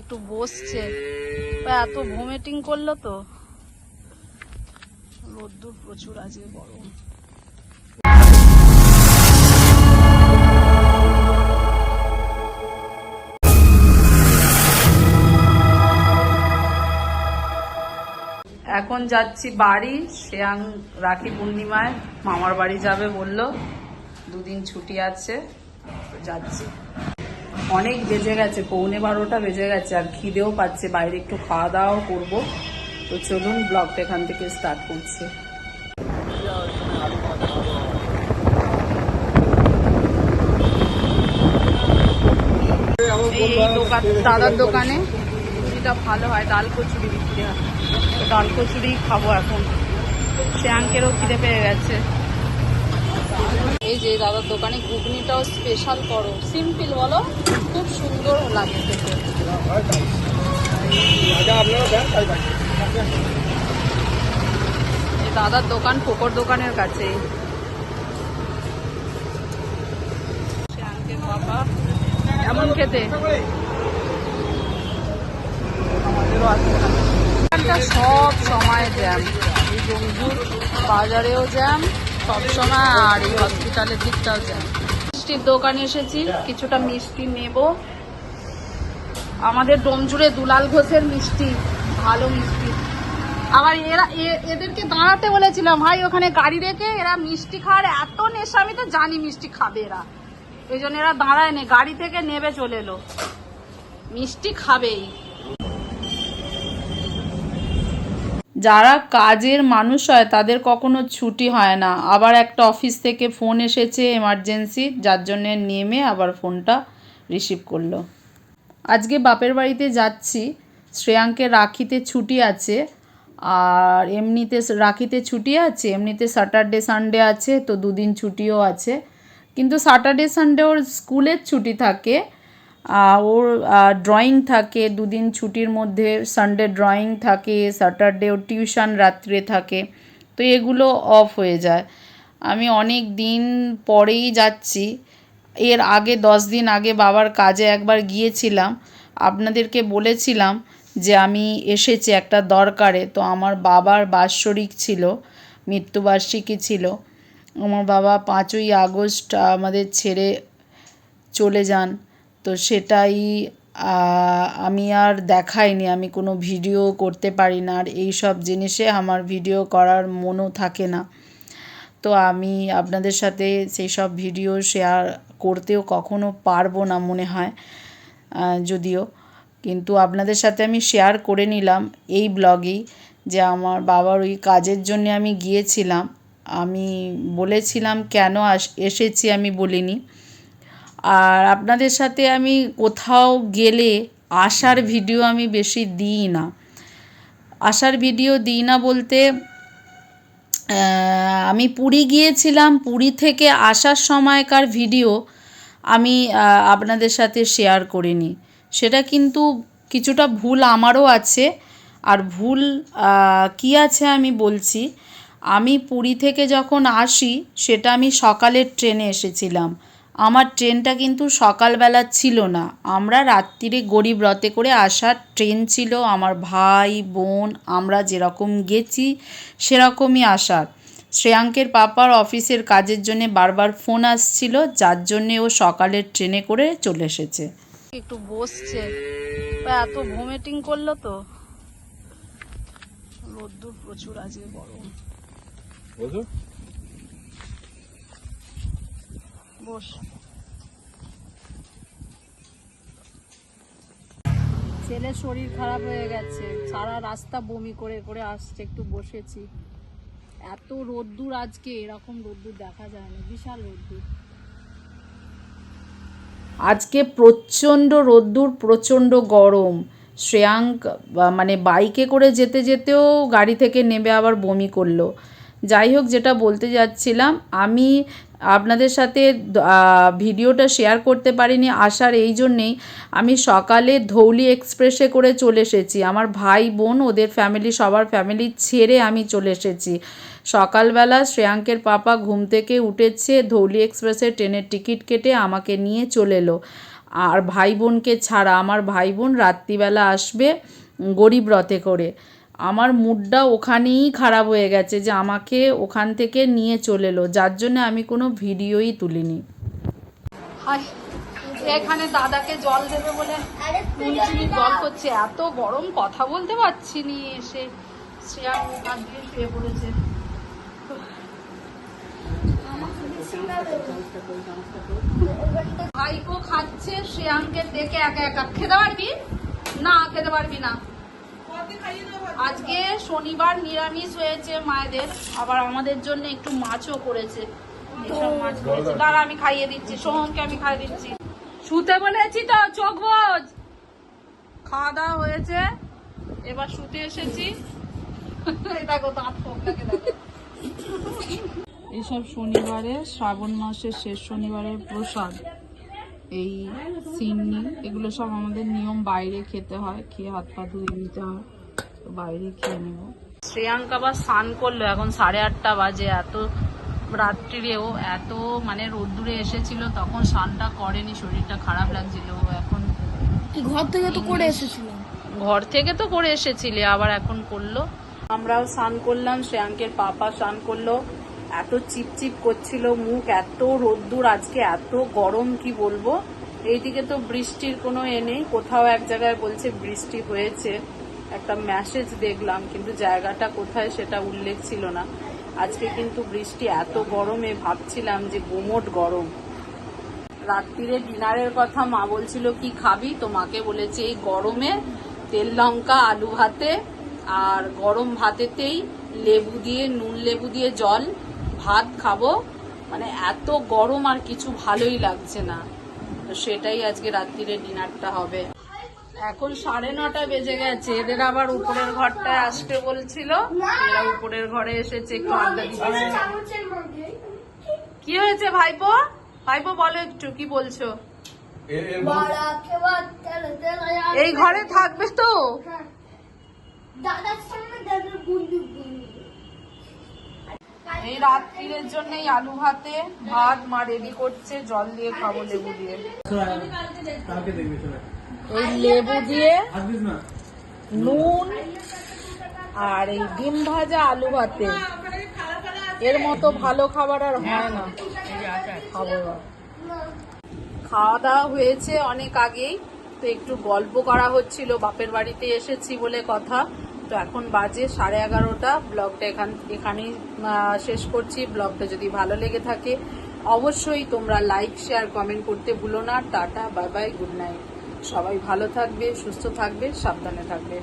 একটু বসছে। এত ভমিটিং করল তো? রোদ্দুর প্রচুর আজকে গরম। এখন যাচ্ছি বাড়ি। শ্রেয়াং রাখি পূর্ণিমায় মামার বাড়ি যাবে বলল। দুদিন ছুটি আছে যাচ্ছি। অনেক বেজে গেছে পৌনে বারোটা বেজে গেছে আর খিদেও পাচ্ছে বাইরে একটু খাওয়া দাওয়াও করব। তো চলুন ব্লগটা এখান থেকে স্টার্ট করছি। এই দোকান দাদার দোকানে। কচুরিটা ভালো হয় ডাল কচুরি বিক্রি হয়। তো ডাল কচুরি খাব এখন। সে আঙ্কেরও খিদে পেয়ে গেছে। এই যে দাদার দোকানে ঘুগনিটাও স্পেশাল করো। সিম্পল বলো, খুব সুন্দর লাগে দাদার দোকান ফোকর দোকানের কাছে। কেমন খেতে? সব সময় জ্যাম জঙ্গির বাজারেও জ্যাম সব সময় আর এই মিষ্টির দোকানে এসেছি, কিছুটা মিষ্টি আমাদের ডোমজুড়ে দুলাল ঘোষের মিষ্টি, ভালো মিষ্টি। আবার এরা এদেরকে দাঁড়াতে বলেছিলাম, ভাই, ওখানে গাড়ি রেখে এরা মিষ্টি খাওয়ার এত নেশা, আমি তো জানি মিষ্টি খাবে এরা। এই জন্য এরা দাঁড়ায় গাড়ি থেকে নেবে চলে এলো। মিষ্টি খাবেই। যারা কাজের মানুষ হয়, তাদের কখনো ছুটি হয় না। আবার একটা অফিস থেকে ফোন এসেছে এমার্জেন্সি যার জন্য নেমে আবার ফোনটা রিসিভ করল। আজকে বাপের বাড়িতে যাচ্ছি। শ্রেয়াঙ্কের রাখিতে ছুটি আছে। আর এমনিতে রাখিতে ছুটি আছে। এমনিতে স্যাটারডে সানডে আছে, তো দুদিন ছুটিও আছে। কিন্তু স্যাটারডে সানডে ওর স্কুলের ছুটি থাকে। ওর ড্রয়িং থাকে, দুদিন ছুটির মধ্যে সানডে ড্রয়িং থাকে স্যাটারডে ওর টিউশন রাত্রে থাকে, তো এগুলো অফ হয়ে যায়। আমি অনেক দিন পরেই যাচ্ছি। এর আগে, দশ দিন আগে বাবার কাজে একবার গিয়েছিলাম। আপনাদেরকে বলেছিলাম যে আমি এসেছি একটা দরকারে, তো আমার বাবার বাৎসরিক ছিল, মৃত্যুবার্ষিকী ছিল। আমার বাবা পাঁচই আগস্ট আমাদের ছেড়ে চলে যান। তো সেটাই আমি আর দেখাইনি, আমি কোনো ভিডিও করতে পারি না। আর এই সব জিনিসে আমার ভিডিও করার মনও থাকে না। তো আমি আপনাদের সাথে সেই সব ভিডিও শেয়ার করতেও কখনো পারব না মনে হয় যদিও। কিন্তু আপনাদের সাথে আমি শেয়ার করে নিলাম এই ব্লগেই যে আমার বাবার ওই কাজের জন্য আমি গিয়েছিলাম। আমি বলেছিলাম, কেন আস, এসেছি? আমি বলিনি। আর আপনাদের সাথে আমি কোথাও গেলে আসার ভিডিও আমি বেশি দিই না। আসার ভিডিও দিই না বলতে আমি পুরী গিয়েছিলাম, পুরী থেকে আসার সময়কার ভিডিও আমি আপনাদের সাথে শেয়ার করিনি। সেটা কিন্তু কিছুটা ভুল আমারও আছে। আর ভুল কী আছে আমি বলছি, আমি পুরী থেকে যখন আসি, সেটা আমি সকালের ট্রেনে এসেছিলাম। আমার ট্রেনটা কিন্তু সকালবেলা ছিল না। আমরা রাত্রিরে গরিব রথে করে আসার ট্রেন ছিল আমার ভাই বোন আমরা যেরকম গেছি সেরকমই আসার। শ্রেয়াঙ্কের পাপার অফিসের কাজের জন্য বারবার ফোন আসছিল যার জন্যে ও সকালের ট্রেনে করে চলে এসেছে। একটু বসছে। এত ভমিটিং করল তো। রোদ্দুর প্রচুর আজকে গরম। বস। ছেলের শরীর খারাপ হয়ে গেছে। সারা রাস্তা বমি করে করে আসছে, একটু বসেছি। এত রোদ্দুর আজকে, এরকম রোদ্দুর দেখা যায় না, বিশাল রোদ্দুর। আজকে প্রচণ্ড রোদ্দুর, প্রচণ্ড গরম। শ্রেয়াঙ্ক মানে বাইকে করে যেতে যেতেও গাড়ি থেকে নেমে আবার বমি করল। যাই হোক, যেটা বলতে যাচ্ছিলাম, আমি আপনাদের সাথে ভিডিওটা শেয়ার করতে পারিনি আসার এই জন্যেই আমি সকালে ধৌলি এক্সপ্রেসে করে চলে এসেছি। আমার ভাই বোন ওদের ফ্যামিলি সবার ফ্যামিলি ছেড়ে আমি চলে এসেছি। সকালবেলা শ্রেয়াঙ্কের পাপা ঘুম থেকে উঠেছে, ধৌলি এক্সপ্রেসে ট্রেনের টিকিট কেটে আমাকে নিয়ে চলে এলো। আর ভাই বোনকে ছাড়া, আমার ভাই বোন রাত্রিবেলা আসবে গরিব রথে করে। আমার মুডটা ওখানেই খারাপ হয়ে গেছে যে আমাকে ওখান থেকে নিয়ে চলে এলো। যার জন্য আমি কোনো ভিডিওই তুলিনি। এখানে দাদাকে জল দেবে বলে জল করছে, এত গরম কথা বলতে পারছি নি। এসে শ্রেয়া দিয়ে শুয়ে পড়েছে। ভাইকো খাচ্ছে শ্রেয়াঙ্কে দেখে একা একা। খেতে পারবি? না, খেতে পারবি না। আজকে শনিবার নিরামিষ হয়েছে মায়েদের, আবার আমাদের জন্য একটু মাছও করেছে। এসব মাছ দাঁড়া, আমি খাইয়ে দিচ্ছি। সোহমকে আমি খাইয়ে দিচ্ছি। শুতে বলেছি তো, চোখ বোঝ খাওয়া দাওয়া হয়েছে। এবার শুতে এসেছি। দেখো এইসব শনিবারে, শ্রাবণ মাসের শেষ শনিবারের প্রসাদ। এই সিন্নি, এগুলো সব আমাদের নিয়ম, বাইরে খেতে হয়, খেয়ে হাত পা ধুয়ে নিতে হয়। তো বাইরে খেয়ে নেব। শ্রেয়াঙ্ক আবার স্নান করল এখন সাড়ে আটটা বাজে এত রাত্রিরেও এত মানে রোদ্দুরে এসেছিল তখন স্নানটা করেনি শরীরটা খারাপ লাগছিল ও এখন ঘর থেকে তো করে এসেছিলাম ঘর থেকে তো করে এসেছিলে আবার এখন করল। আমরাও স্নান করলাম শ্রেয়াঙ্কের পাপা স্নান করল এত চিপচিপ করছিল মুখ এত রোদ্দুর আজকে এত গরম কি বলব? এইদিকে তো বৃষ্টির কোনো এ নেই কোথাও এক জায়গায় বলছে বৃষ্টি হয়েছে। একটা মেসেজ দেখলাম, কিন্তু জায়গাটা কোথায় সেটা উল্লেখ ছিল না। আজকে কিন্তু বৃষ্টি এত গরমে ভাবছিলাম যে গোমট গরম। রাত্রিরে ডিনারের কথা মা বলছিল, কি খাবি? তো মাকে বলেছে, এই গরমে তেল লঙ্কা, আলু ভাতে আর গরম ভাতেতেই লেবু দিয়ে, নুন লেবু দিয়ে জল, ভাত খাব। মানে এত গরম আর কিছু ভালোই লাগছে না। সেটাই আজকে রাত্রিরে ডিনারটা হবে। এখন সাড়ে নটা বেজে গেছে। এদের আবার উপরের ঘরটা আসতে বলছিল। এরা উপরের ঘরে এসেছে কি হয়েছে ভাইপো? ভাইপো বলো একটু, কি বলছো? এই ঘরে থাকবে তো? এই রাত্রিরের জন্য আলু ভাতে ভাত, মা রেডি করছে, জল দিয়ে খাব লেবু দিয়ে। এই লেবু দিয়ে নুন আর এই ডিম ভাজা আলু ভাতে। এর মতো ভালো খাবার আর হয় না। খাব খাওয়া দাওয়া হয়েছে অনেক আগেই তো একটু গল্প করা হচ্ছিল। বাপের বাড়িতে এসেছি বলে কথা। তো এখন বাজে সাড়ে এগারোটা। ব্লগটা এখান এখানেই শেষ করছি। ব্লগটা যদি ভালো লেগে থাকে অবশ্যই তোমরা লাইক শেয়ার কমেন্ট করতে ভুলো না। Tata bye bye good night সবাই ভালো থাকবে সুস্থ থাকবে সাবধানে থাকবে।